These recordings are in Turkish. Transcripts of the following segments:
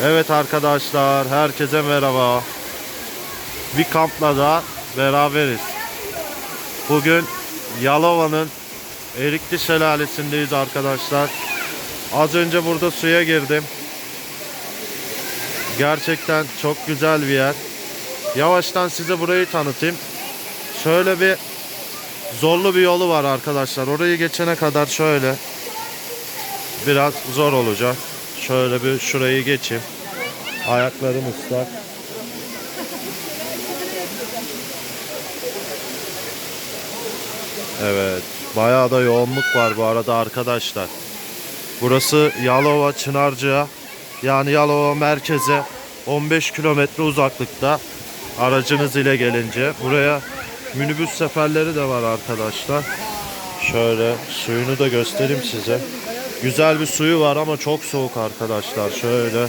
Evet arkadaşlar, herkese merhaba. Bir kampla da beraberiz. Bugün Yalova'nın Erikli Şelalesi'ndeyiz arkadaşlar. Az önce burada suya girdim. Gerçekten çok güzel bir yer. Yavaştan size burayı tanıtayım. Şöyle bir zorlu bir yolu var arkadaşlar. Orayı geçene kadar şöyle biraz zor olacak. Şöyle bir şurayı geçeyim. Ayaklarım ıslak. Evet. Bayağı da yoğunluk var bu arada arkadaşlar. Burası Yalova Çınarcık'a yani Yalova merkeze 15 kilometre uzaklıkta aracınız ile gelince buraya minibüs seferleri de var arkadaşlar. Şöyle suyunu da göstereyim size. Güzel bir suyu var ama çok soğuk arkadaşlar. Şöyle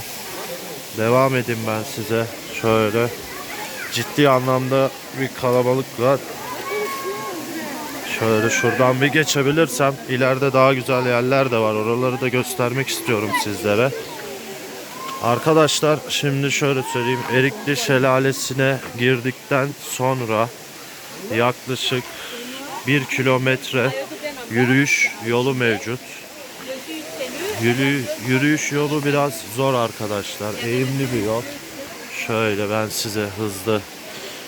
devam edeyim ben size. Şöyle ciddi anlamda bir kalabalık var. Şöyle şuradan bir geçebilirsem ileride daha güzel yerler de var. Oraları da göstermek istiyorum sizlere. Arkadaşlar şimdi şöyle söyleyeyim. Erikli Şelalesi'ne girdikten sonra yaklaşık 1 kilometre yürüyüş yolu mevcut. Yürü, yürüyüş yolu biraz zor arkadaşlar. Eğimli bir yol. Şöyle ben size hızlı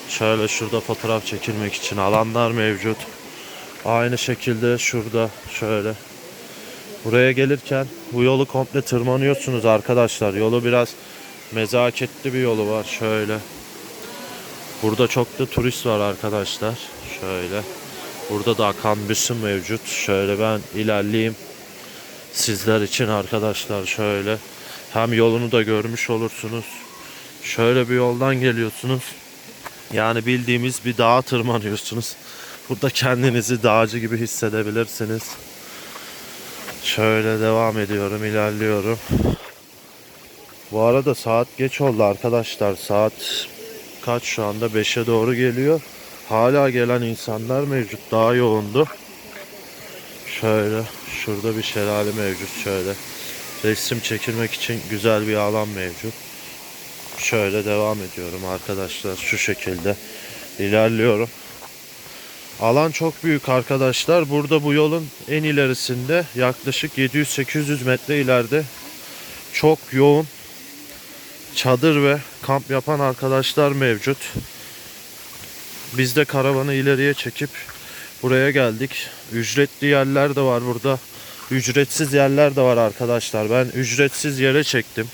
şöyle şurada fotoğraf çekilmek için alanlar mevcut. Aynı şekilde şurada şöyle. Buraya gelirken bu yolu komple tırmanıyorsunuz arkadaşlar. Yolu biraz mezaketli bir yolu var şöyle. Burada çok da turist var arkadaşlar. Şöyle. Burada da akan su mevcut. Şöyle ben ilerleyeyim. Sizler için arkadaşlar şöyle. Hem yolunu da görmüş olursunuz. Şöyle bir yoldan geliyorsunuz. Yani bildiğimiz bir dağa tırmanıyorsunuz. Burada kendinizi dağcı gibi hissedebilirsiniz. Şöyle devam ediyorum, ilerliyorum. Bu arada saat geç oldu arkadaşlar. Saat kaç şu anda? 5'e doğru geliyor. Hala gelen insanlar mevcut. Daha yoğundu. Şöyle şurada bir şelale mevcut şöyle. Resim çekilmek için güzel bir alan mevcut. Şöyle devam ediyorum arkadaşlar şu şekilde ilerliyorum. Alan çok büyük arkadaşlar. Burada bu yolun en ilerisinde yaklaşık 700-800 metre ileride çok yoğun çadır ve kamp yapan arkadaşlar mevcut. Biz de karavanı ileriye çekip buraya geldik. Ücretli yerler de var burada. Ücretsiz yerler de var arkadaşlar. Ben ücretsiz yere çektim.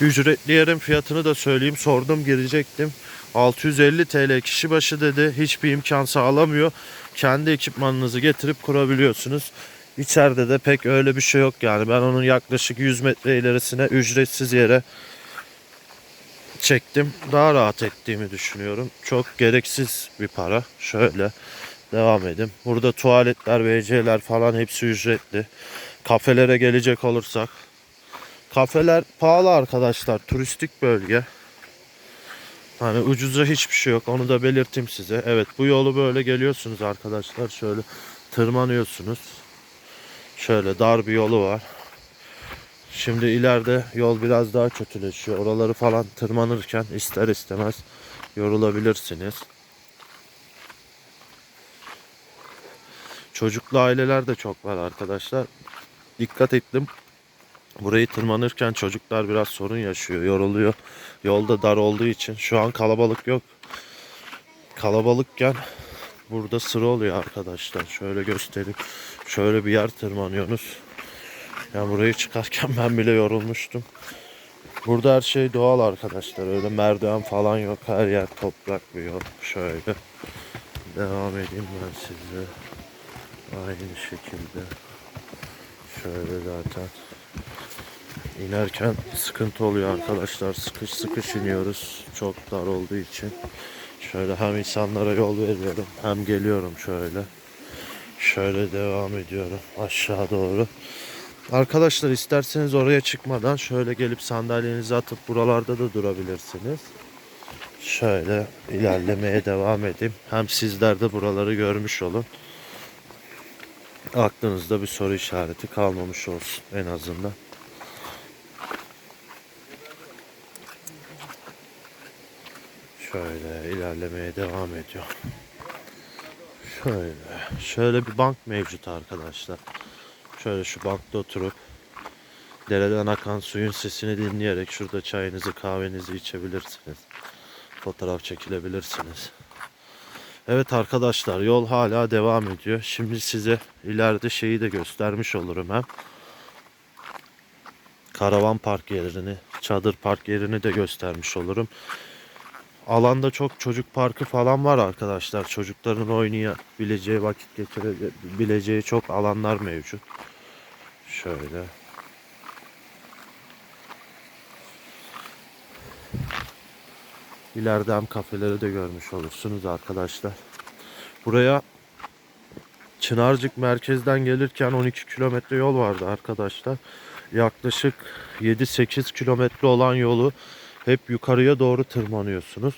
Ücretli yerin fiyatını da söyleyeyim. Sordum girecektim. 650 TL kişi başı dedi. Hiçbir imkan sağlamıyor. Kendi ekipmanınızı getirip kurabiliyorsunuz. İçeride de pek öyle bir şey yok yani. Ben onun yaklaşık 100 metre ilerisine ücretsiz yere çektim. Daha rahat ettiğimi düşünüyorum. Çok gereksiz bir para. Şöyle devam edeyim. Burada tuvaletler, WC'ler falan hepsi ücretli. Kafelere gelecek olursak. Kafeler pahalı arkadaşlar. Turistik bölge. Hani ucuza hiçbir şey yok. Onu da belirteyim size. Evet bu yolu böyle geliyorsunuz arkadaşlar. Şöyle tırmanıyorsunuz. Şöyle dar bir yolu var. Şimdi ileride yol biraz daha kötüleşiyor. Oraları falan tırmanırken ister istemez yorulabilirsiniz. Çocuklu aileler de çok var arkadaşlar. Dikkat ettim. Burayı tırmanırken çocuklar biraz sorun yaşıyor, yoruluyor. Yolda dar olduğu için. Şu an kalabalık yok. Kalabalıkken burada sıra oluyor arkadaşlar. Şöyle göstereyim. Şöyle bir yer tırmanıyorsunuz. Yani burayı çıkarken ben bile yorulmuştum. Burada her şey doğal arkadaşlar. Öyle merdiven falan yok. Her yer toprak bir yol. Şöyle devam edeyim ben size. Aynı şekilde. Şöyle zaten. İnerken sıkıntı oluyor arkadaşlar. Sıkış sıkış iniyoruz. Çok dar olduğu için. Şöyle hem insanlara yol veriyorum hem geliyorum şöyle. Şöyle devam ediyorum aşağı doğru. Arkadaşlar isterseniz oraya çıkmadan şöyle gelip sandalyenizi atıp buralarda da durabilirsiniz. Şöyle ilerlemeye devam edeyim. Hem sizler de buraları görmüş olun. aklınızda bir soru işareti kalmamış olsun en azından. Şöyle ilerlemeye devam ediyor. Şöyle, şöyle bir bank mevcut arkadaşlar. Şöyle şu bankta oturup dereden akan suyun sesini dinleyerek şurada çayınızı kahvenizi içebilirsiniz. Fotoğraf çekilebilirsiniz. Evet arkadaşlar yol hala devam ediyor. Şimdi size ileride şeyi de göstermiş olurum hem. Karavan park yerini, çadır park yerini de göstermiş olurum. Alanda çok çocuk parkı falan var arkadaşlar. Çocukların oynayabileceği, vakit geçirebileceği çok alanlar mevcut. Şöyle. İleride hem kafeleri de görmüş olursunuz arkadaşlar. Buraya Çınarcık merkezden gelirken 12 kilometre yol vardı arkadaşlar. Yaklaşık 7-8 kilometre olan yolu hep yukarıya doğru tırmanıyorsunuz.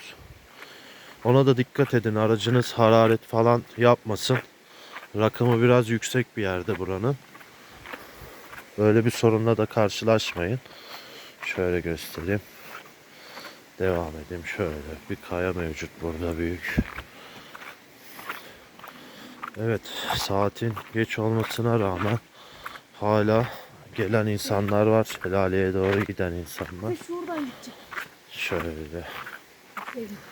Ona da dikkat edin. Aracınız hararet falan yapmasın. Rakımı biraz yüksek bir yerde buranın. Böyle bir sorunla da karşılaşmayın. Şöyle göstereyim. Devam edeyim şöyle. Bir kaya mevcut burada büyük. Evet saatin geç olmasına rağmen hala gelen insanlar var. Şelaleye doğru giden insanlar. Şuradan gidecek. Şöyle. Evet.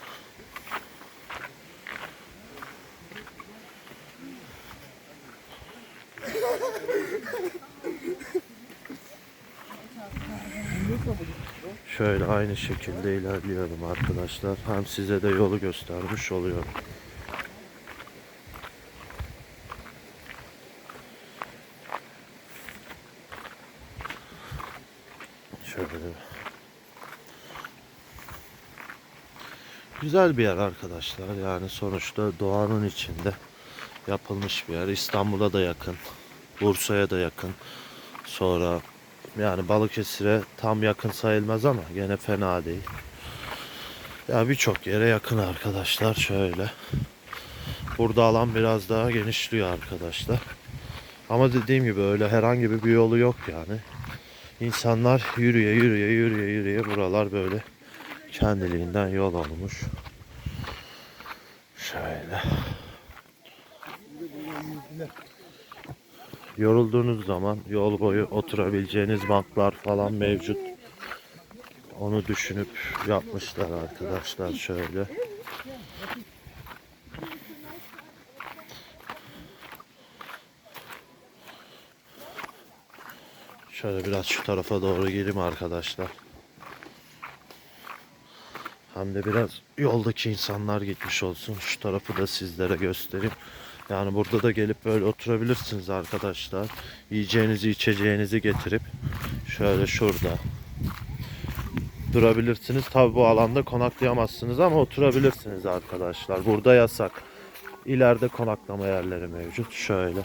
Şöyle aynı şekilde ilerliyorum arkadaşlar. Hem size de yolu göstermiş oluyorum. Şöyle. Güzel bir yer arkadaşlar. Yani sonuçta doğanın içinde yapılmış bir yer. İstanbul'a da yakın. Bursa'ya da yakın. Sonra yani Balıkesir'e tam yakın sayılmaz ama gene fena değil. Ya birçok yere yakın arkadaşlar şöyle. Burada alan biraz daha genişliyor arkadaşlar. Ama dediğim gibi öyle herhangi bir yolu yok yani. İnsanlar yürüye yürüye yürüye yürüye buralar böyle kendiliğinden yol olmuş. Şöyle. Yorulduğunuz zaman yol boyu oturabileceğiniz banklar falan mevcut. Onu düşünüp yapmışlar arkadaşlar şöyle. Şöyle biraz şu tarafa doğru gireyim arkadaşlar. Hem de biraz yoldaki insanlar gitmiş olsun. Şu tarafı da sizlere göstereyim. Yani burada da gelip böyle oturabilirsiniz arkadaşlar. Yiyeceğinizi içeceğinizi getirip şöyle şurada durabilirsiniz. Tabi bu alanda konaklayamazsınız ama oturabilirsiniz arkadaşlar. Burada yasak. İleride konaklama yerleri mevcut. Şöyle.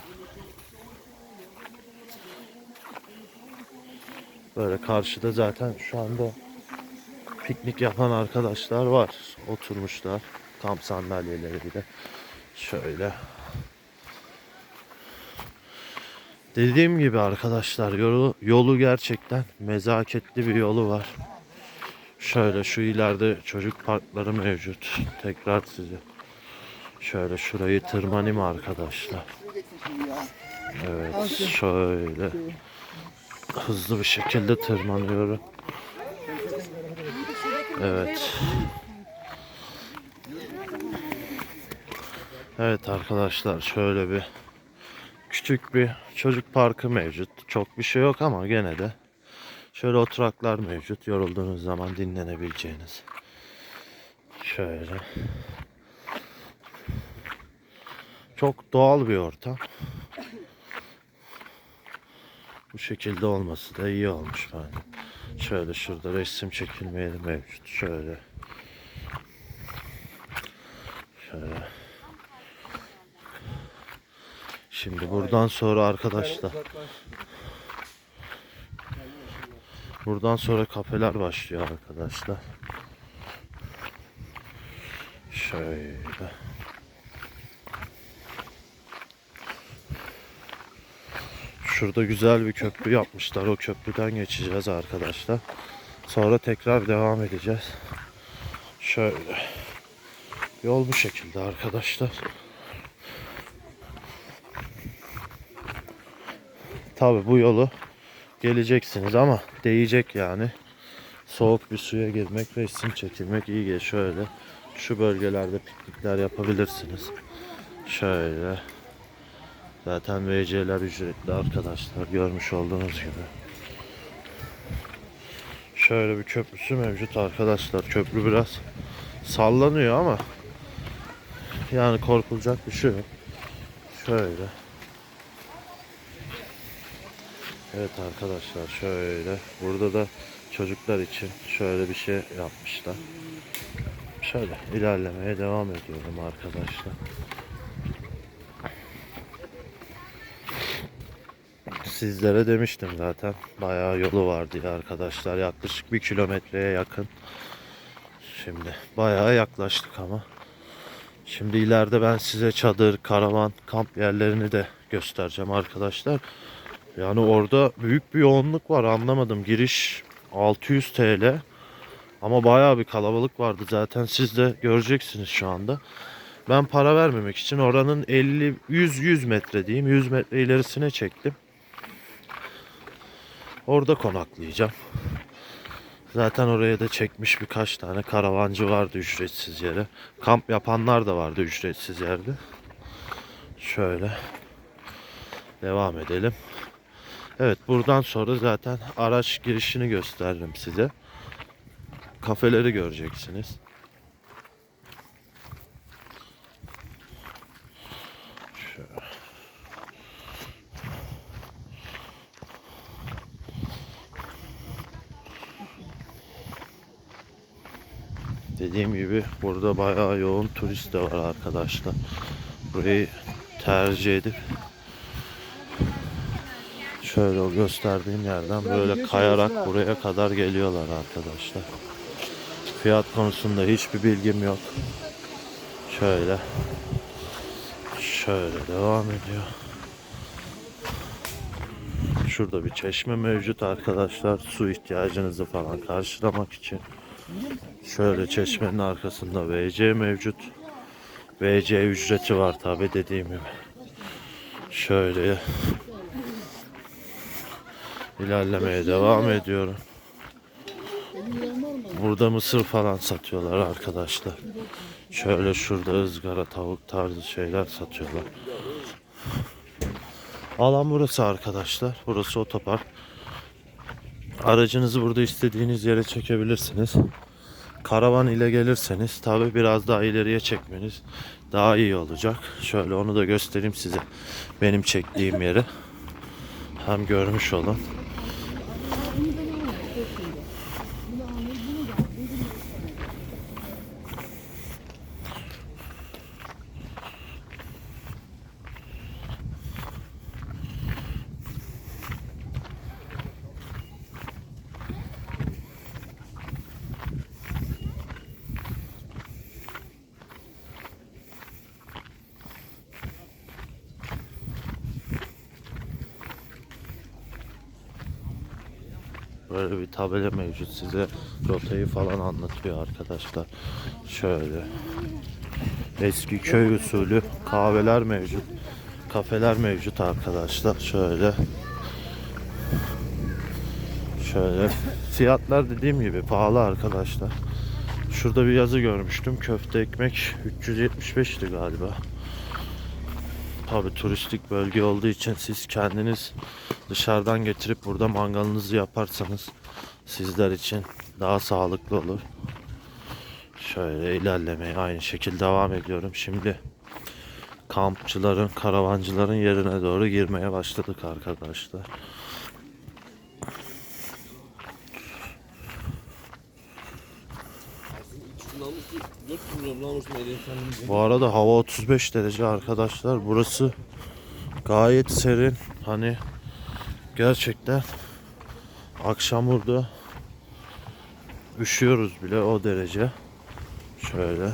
Böyle karşıda zaten şu anda piknik yapan arkadaşlar var. Oturmuşlar. Kamp sandalyeleri bile. Şöyle. Dediğim gibi arkadaşlar yolu, yolu gerçekten mezaketli bir yolu var. Şöyle şu ileride çocuk parkları mevcut. Tekrar size. Şöyle şurayı tırmanayım arkadaşlar. Evet şöyle. Hızlı bir şekilde tırmanıyorum. Evet. Evet arkadaşlar şöyle bir küçük bir çocuk parkı mevcut. Çok bir şey yok ama gene de şöyle oturaklar mevcut. Yorulduğunuz zaman dinlenebileceğiniz. Şöyle. Çok doğal bir ortam. Bu şekilde olması da iyi olmuş bence. Şöyle şurada resim çekilme yeri mevcut. Şöyle. Şöyle. Şimdi buradan sonra arkadaşlar buradan sonra kafeler başlıyor arkadaşlar. Şöyle. Şurada güzel bir köprü yapmışlar. O köprüden geçeceğiz arkadaşlar. Sonra tekrar devam edeceğiz. Şöyle. Yol bu şekilde arkadaşlar. Tabi bu yolu geleceksiniz ama değecek yani. Soğuk bir suya girmek, resim çekilmek iyi gelir. Şöyle şu bölgelerde piknikler yapabilirsiniz. Şöyle. Zaten VC'ler ücretli arkadaşlar görmüş olduğunuz gibi. Şöyle bir köprüsü mevcut arkadaşlar. Köprü biraz sallanıyor ama yani korkulacak bir şey yok. Şöyle. Evet arkadaşlar şöyle. Burada da çocuklar için şöyle bir şey yapmışlar. Şöyle ilerlemeye devam ediyorum arkadaşlar. Sizlere demiştim zaten. Bayağı yolu var diye arkadaşlar. Yaklaşık bir kilometreye yakın. Şimdi bayağı yaklaştık ama. Şimdi ileride ben size çadır, karavan, kamp yerlerini de göstereceğim arkadaşlar. Yani orada büyük bir yoğunluk var anlamadım. Giriş 600 TL. Ama bayağı bir kalabalık vardı zaten siz de göreceksiniz şu anda. Ben para vermemek için oranın 50 100 100 metre diyeyim 100 metre ilerisine çektim. Orada konaklayacağım. Zaten oraya da çekmiş birkaç tane karavancı vardı ücretsiz yere. Kamp yapanlar da vardı ücretsiz yerde. Şöyle devam edelim. Evet buradan sonra zaten araç girişini gösteririm size. Kafeleri göreceksiniz. Dediğim gibi burada bayağı yoğun turist de var arkadaşlar. Burayı tercih edip şöyle o gösterdiğim yerden böyle kayarak buraya kadar geliyorlar arkadaşlar. Fiyat konusunda hiçbir bilgim yok. Şöyle. Şöyle devam ediyor. Şurada bir çeşme mevcut arkadaşlar. Su ihtiyacınızı falan karşılamak için. Şöyle çeşmenin arkasında VC mevcut. VC ücreti var tabi dediğim gibi. Şöyle ilerlemeye devam ediyorum. Burada mısır falan satıyorlar arkadaşlar. Şöyle şurada ızgara tavuk tarzı şeyler satıyorlar. Alan burası arkadaşlar. Burası otopark. Aracınızı burada istediğiniz yere çekebilirsiniz. Karavan ile gelirseniz tabi biraz daha ileriye çekmeniz daha iyi olacak. Şöyle onu da göstereyim size. Benim çektiğim yeri. Hem görmüş olun. Böyle bir tabela mevcut size rotayı falan anlatıyor arkadaşlar. Şöyle eski köy usulü kahveler mevcut. Kafeler mevcut arkadaşlar. Şöyle şöyle fiyatlar dediğim gibi pahalı arkadaşlar. Şurada bir yazı görmüştüm. Köfte ekmek 375'ti galiba. Tabi turistik bölge olduğu için siz kendiniz dışarıdan getirip burada mangalınızı yaparsanız sizler için daha sağlıklı olur. Şöyle ilerlemeye aynı şekilde devam ediyorum. Şimdi kampçıların, karavancıların yerine doğru girmeye başladık arkadaşlar. Bu arada hava 35 derece arkadaşlar. Burası gayet serin. Hani gerçekten akşam burada üşüyoruz bile o derece. Şöyle.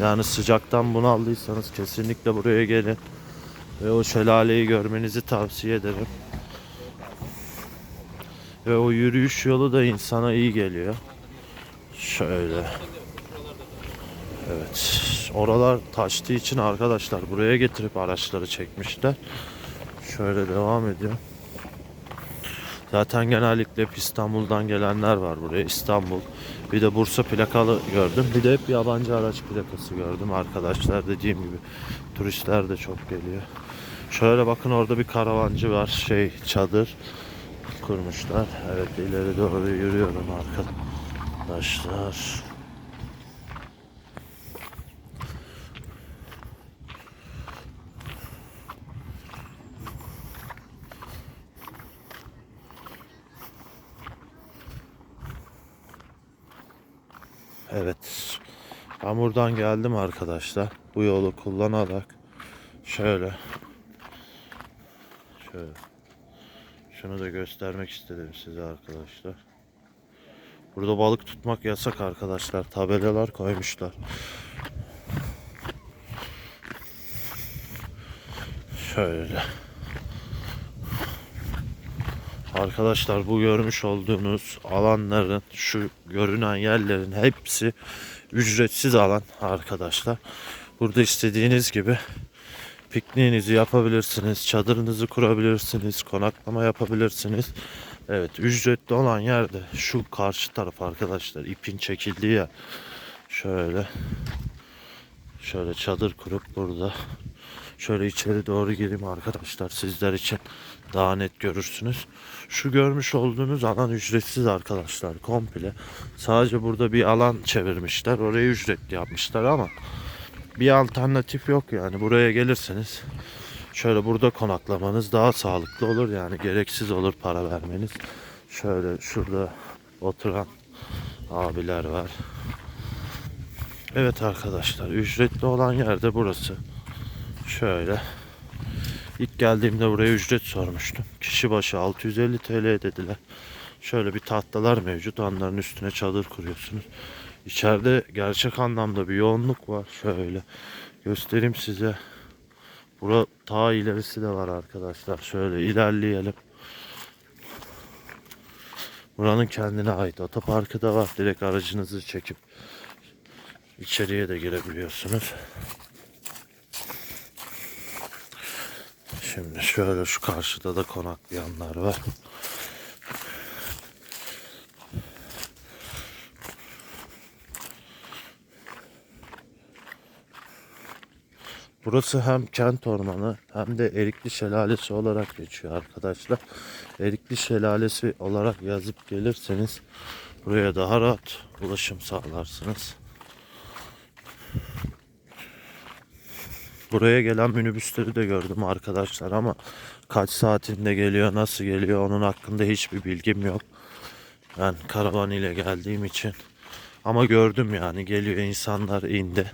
Yani sıcaktan bunaldıysanız kesinlikle buraya gelin. Ve o şelaleyi görmenizi tavsiye ederim. Ve o yürüyüş yolu da insana iyi geliyor. Şöyle. Evet. Oralar taştığı için arkadaşlar buraya getirip araçları çekmişler. Şöyle devam ediyor. Zaten genellikle hep İstanbul'dan gelenler var buraya. İstanbul. Bir de Bursa plakalı gördüm. Bir de hep yabancı araç plakası gördüm arkadaşlar. Dediğim gibi turistler de çok geliyor. Şöyle bakın orada bir karavancı var. Şey çadır kurmuşlar. Evet ileri doğru yürüyorum arkadaşlar. Evet. Ben buradan geldim arkadaşlar. Bu yolu kullanarak şöyle şöyle şunu da göstermek istedim size arkadaşlar. Burada balık tutmak yasak arkadaşlar. Tabelalar koymuşlar. Şöyle. Arkadaşlar bu görmüş olduğunuz alanların şu görünen yerlerin hepsi ücretsiz alan arkadaşlar. Burada istediğiniz gibi pikniğinizi yapabilirsiniz, çadırınızı kurabilirsiniz, konaklama yapabilirsiniz. Evet ücretli olan yerde şu karşı taraf arkadaşlar ipin çekildiği yer. Şöyle şöyle çadır kurup burada şöyle içeri doğru gireyim arkadaşlar sizler için daha net görürsünüz. Şu görmüş olduğunuz alan ücretsiz arkadaşlar komple. Sadece burada bir alan çevirmişler. Orayı ücretli yapmışlar ama bir alternatif yok yani. Buraya gelirseniz şöyle burada konaklamanız daha sağlıklı olur yani gereksiz olur para vermeniz. Şöyle şurada oturan abiler var. Evet arkadaşlar ücretli olan yerde burası. Şöyle. İlk geldiğimde buraya ücret sormuştum. Kişi başı 650 TL dediler. Şöyle bir tahtalar mevcut. Onların üstüne çadır kuruyorsunuz. İçeride gerçek anlamda bir yoğunluk var. Şöyle göstereyim size. Bura ta ilerisi de var arkadaşlar. Şöyle ilerleyelim. Buranın kendine ait otoparkı da var. Direkt aracınızı çekip içeriye de girebiliyorsunuz. Şimdi şöyle şu karşıda da konaklayanlar var. Burası hem kent ormanı hem de Erikli Şelalesi olarak geçiyor arkadaşlar. Erikli Şelalesi olarak yazıp gelirseniz buraya daha rahat ulaşım sağlarsınız. Buraya gelen minibüsleri de gördüm arkadaşlar ama kaç saatinde geliyor, nasıl geliyor onun hakkında hiçbir bilgim yok. Ben karavan ile geldiğim için ama gördüm yani geliyor insanlar indi.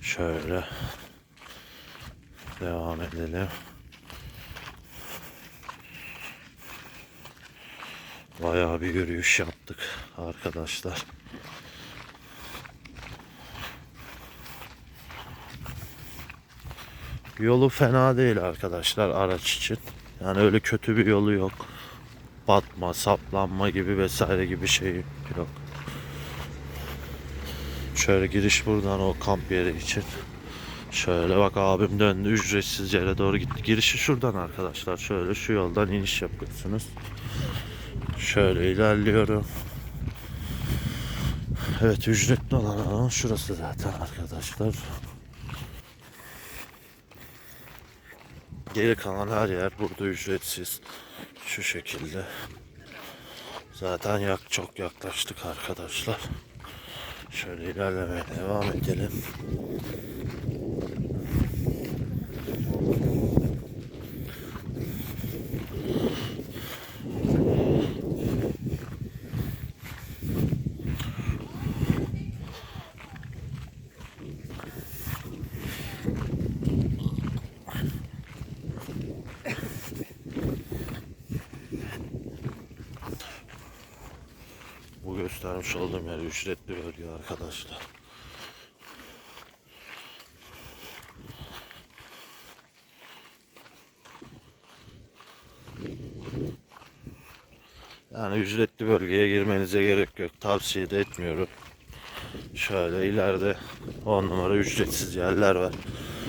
Şöyle devam edelim. Bayağı bir yürüyüş yaptık arkadaşlar. Yolu fena değil arkadaşlar araç için. Yani öyle kötü bir yolu yok. Batma, saplanma gibi vesaire gibi şey yok. Şöyle giriş buradan o kamp yeri için. Şöyle bak abim döndü ücretsiz yere doğru gitti. Girişi şuradan arkadaşlar. Şöyle şu yoldan iniş yapıyorsunuz. Şöyle ilerliyorum. Evet ücretli olan alan şurası zaten arkadaşlar. Geri kalan her yer burada ücretsiz. Şu şekilde. Zaten yak çok yaklaştık arkadaşlar. Şöyle ilerlemeye devam edelim. Bu göstermiş olduğum yer ücretli bölge arkadaşlar. Yani ücretli bölgeye girmenize gerek yok. Tavsiye de etmiyorum. Şöyle ileride 10 numara ücretsiz yerler var.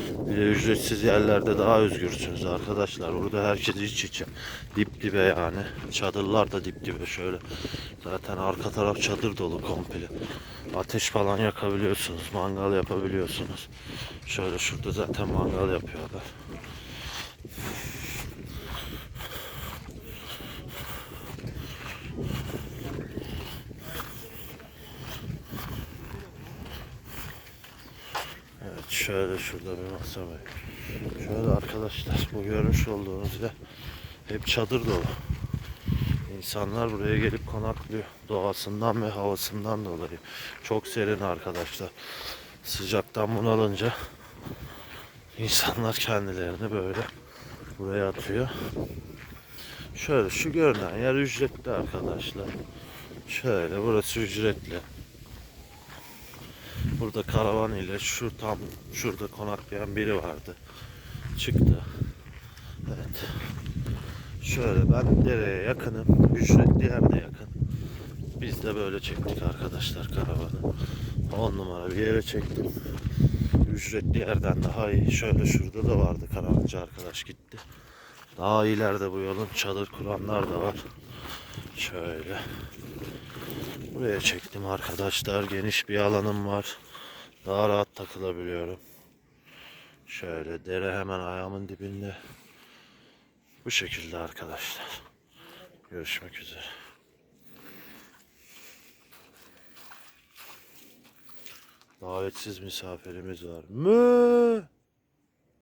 Bir de ücretsiz yerlerde daha özgürsünüz arkadaşlar. Burada herkes iç içe. Dip dibe yani. Çadırlar da dip dibe şöyle. Zaten arka taraf çadır dolu komple. Ateş falan yakabiliyorsunuz. Mangal yapabiliyorsunuz. Şöyle şurada zaten mangal yapıyorlar. Evet şöyle şurada bir masa var. Şöyle arkadaşlar bu görmüş olduğunuz yer hep çadır dolu. İnsanlar buraya gelip konaklıyor. Doğasından ve havasından dolayı. Çok serin arkadaşlar. Sıcaktan bunalınca insanlar kendilerini böyle buraya atıyor. Şöyle şu görünen yer ücretli arkadaşlar. Şöyle burası ücretli. Burada karavan ile şu tam şurada konaklayan biri vardı. Çıktı. Evet. Şöyle ben dereye yakınım. Ücretli yerde yakın. Biz de böyle çektik arkadaşlar karavanı. 10 numara bir yere çektim. Ücretli yerden daha iyi. Şöyle şurada da vardı karavancı arkadaş gitti. Daha ileride bu yolun çadır kuranlar da var. Şöyle. Buraya çektim arkadaşlar. Geniş bir alanım var. Daha rahat takılabiliyorum. Şöyle dere hemen ayağımın dibinde. Bu şekilde arkadaşlar. Görüşmek üzere. Davetsiz misafirimiz var. Mü.